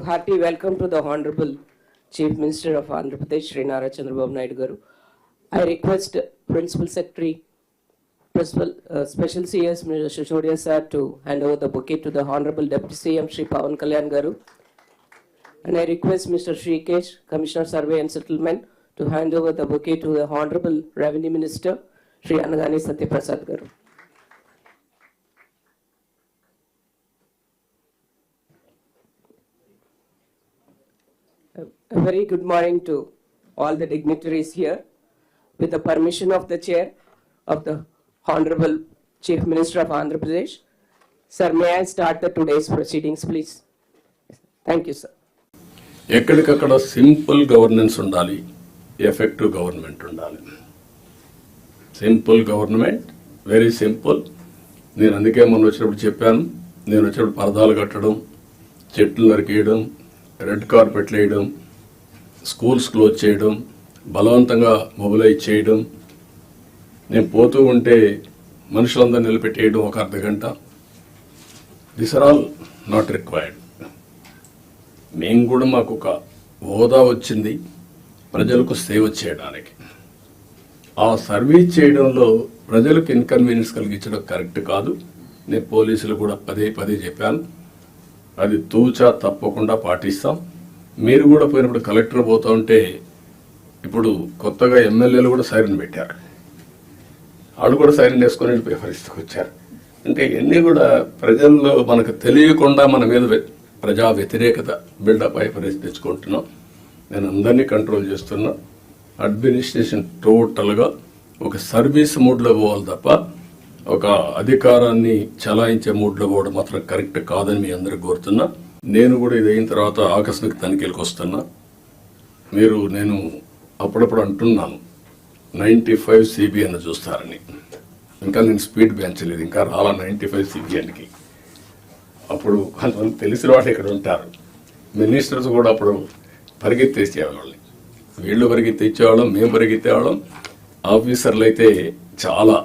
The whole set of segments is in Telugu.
hearty welcome to the Honorable Chief Minister of Andhra Pradesh, Sri Nara Chandrababu Naidu Garu. I request Principal Secretary, Principal uh, Special CS Mr. Shishodia sir to hand over the bouquet to the Honorable Deputy CM Sri Pawan Kalyan Garu. And I request Mr. Sri Shrikesh, Commissioner Survey and Settlement, to hand over the bouquet to the Honorable Revenue Minister, Sri Anagani Satyaprasad Garu. A very good morning to all the dignitaries here. With the permission of the Chair of the Honorable Chief Minister of Andhra Pradesh, Sir, may I start the today's proceedings, please? Thank you, sir. ఎక్కడికక్కడ సింపుల్ గవర్నెన్స్ ఉండాలి ఎఫెక్టివ్ గవర్నమెంట్ ఉండాలి సింపుల్ గవర్నమెంట్ వెరీ సింపుల్ నేను అందుకే మొన్న వచ్చినప్పుడు చెప్పాను నేను వచ్చినప్పుడు పరదాలు కట్టడం చెట్లు నరికేయడం రెడ్ కార్పెట్లు వేయడం స్కూల్స్ క్లోజ్ చేయడం బలవంతంగా మొబిలైజ్ చేయడం నేను పోతూ ఉంటే మనుషులందరూ నిలబెట్టేయడం ఒక అర్ధ గంట. This are all not required మేము కూడా మాకు ఒక హోదా వచ్చింది ప్రజలకు సేవ చేయడానికి. ఆ సర్వీస్ చేయడంలో ప్రజలకు ఇన్కన్వీనియన్స్ కలిగించడం కరెక్ట్ కాదు. నేను పోలీసులు కూడా పదే పదే చెప్పాను. అది తూచా తప్పకుండా పాటిస్తాం. మీరు కూడా పోయినప్పుడు కలెక్టర్ పోతూ ఉంటే ఇప్పుడు కొత్తగా ఎమ్మెల్యేలు కూడా సైరన్ పెట్టారు. వాళ్ళు కూడా సైరన్ వేసుకొని వెళ్ళిపోయే పరిస్థితికి వచ్చారు. అంటే ఇవన్నీ కూడా ప్రజల్లో మనకు తెలియకుండా మన మీద ప్రజా వ్యతిరేకత బిల్డప్ అయ్యే పరిస్థితి తెచ్చుకుంటున్నాం. నేను అందరినీ కంట్రోల్ చేస్తున్నా. అడ్మినిస్ట్రేషన్ టోటల్గా ఒక సర్వీస్ మూడ్లో పోవాలి తప్ప ఒక అధికారాన్ని చలాయించే మూడ్లో పోవడం మాత్రం కరెక్ట్ కాదని మీ అందరికి కోరుతున్నా. నేను కూడా ఇది అయిన తర్వాత ఆకస్మిక తనిఖీలకు వస్తున్నా. మీరు నేను అప్పుడప్పుడు అంటున్నాను నైంటీ ఫైవ్ సిబిఎన్ చూస్తారని. ఇంకా నేను స్పీడ్ పెంచలేదు ఇంకా రాలా నైంటీ ఫైవ్ సిబిఎన్కి అప్పుడు కొంతమంది తెలిసిన వాళ్ళు ఇక్కడ ఉంటారు. మినిస్టర్స్ కూడా అప్పుడు పరిగెత్తేసేవాళ్ళని వీళ్ళు పరిగెత్తిచ్చేవాళ్ళం మేము పరిగెత్తేవాళ్ళం. ఆఫీసర్లు అయితే చాలా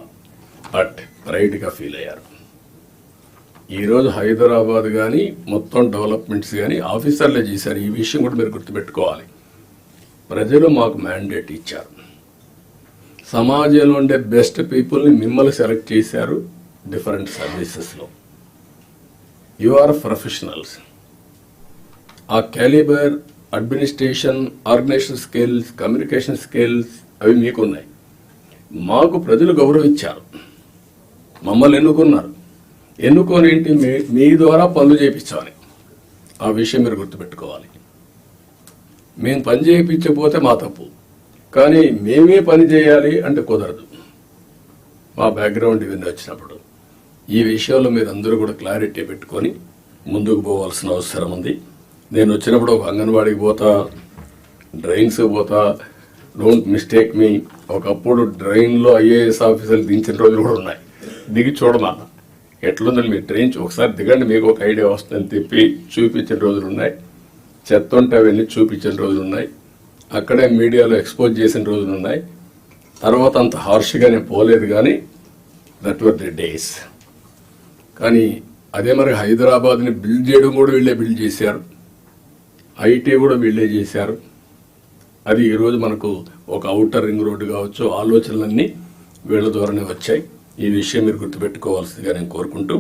బట్ బ్రైట్గా ఫీల్ అయ్యారు. ఈరోజు హైదరాబాద్ కానీ మొత్తం డెవలప్మెంట్స్ కానీ ఆఫీసర్లే చేశారు. ఈ విషయం కూడా మీరు గుర్తుపెట్టుకోవాలి. ప్రజలు మాకు మ్యాండేట్ ఇచ్చారు. సమాజంలో ఉండే బెస్ట్ పీపుల్ని మిమ్మల్ని సెలెక్ట్ చేశారు డిఫరెంట్ సర్వీసెస్లో. You are professionals. ఆ calibre administration organisation skills communication skills అవి మీకున్నాయి. మాకు ప్రజలు గౌరవించారు. మమ్మల్ని ఎన్నుకున్నారు. ఎన్నుకొని ఏంటి మీ మీ ద్వారా పనులు చేయించాలి ఆ విషయం మీరు గుర్తుపెట్టుకోవాలి. మేము పని చేయించకపోతే మా తప్పు. కానీ మేమే పని చేయాలి అంటే కుదరదు. మా బ్యాక్గ్రౌండ్ ఇవన్నీ వచ్చినప్పుడు ఈ విషయంలో మీరు అందరూ కూడా క్లారిటీ పెట్టుకొని ముందుకు పోవాల్సిన అవసరం ఉంది. నేను వచ్చినప్పుడు ఒక అంగన్వాడికి పోతా డ్రైన్స్ పోతా. డోంట్ మిస్టేక్ మీ ఒకప్పుడు డ్రైన్లో ఐఏఎస్ ఆఫీసర్లు దించిన రోజులు కూడా ఉన్నాయి. దిగి చూడమా? ఎట్లుందని మీరు ట్రైన్? ఒకసారి దిగండి మీకు ఒక ఐడియా వస్తుందని తిప్పి చూపించిన రోజులు ఉన్నాయి. చెత్త ఉంటే అవన్నీ చూపించిన రోజులు ఉన్నాయి. అక్కడే మీడియాలో ఎక్స్పోజ్ చేసిన రోజులు ఉన్నాయి. తర్వాత అంత హార్ష్గా నేను పోలేదు కానీ దట్ వర్ ది డేస్ కానీ అదే మరి హైదరాబాద్ని బిల్డ్ చేయడం కూడా వీళ్ళే బిల్డ్ చేశారు. ఐటీ కూడా వీళ్ళే చేశారు. అది ఈరోజు మనకు ఒక అవుటర్ రింగ్ రోడ్డు కావచ్చు ఆలోచనలన్నీ వీళ్ళ ద్వారానే వచ్చాయి. ఈ విషయం మీరు గుర్తుపెట్టుకోవాల్సిందిగా నేను కోరుకుంటూ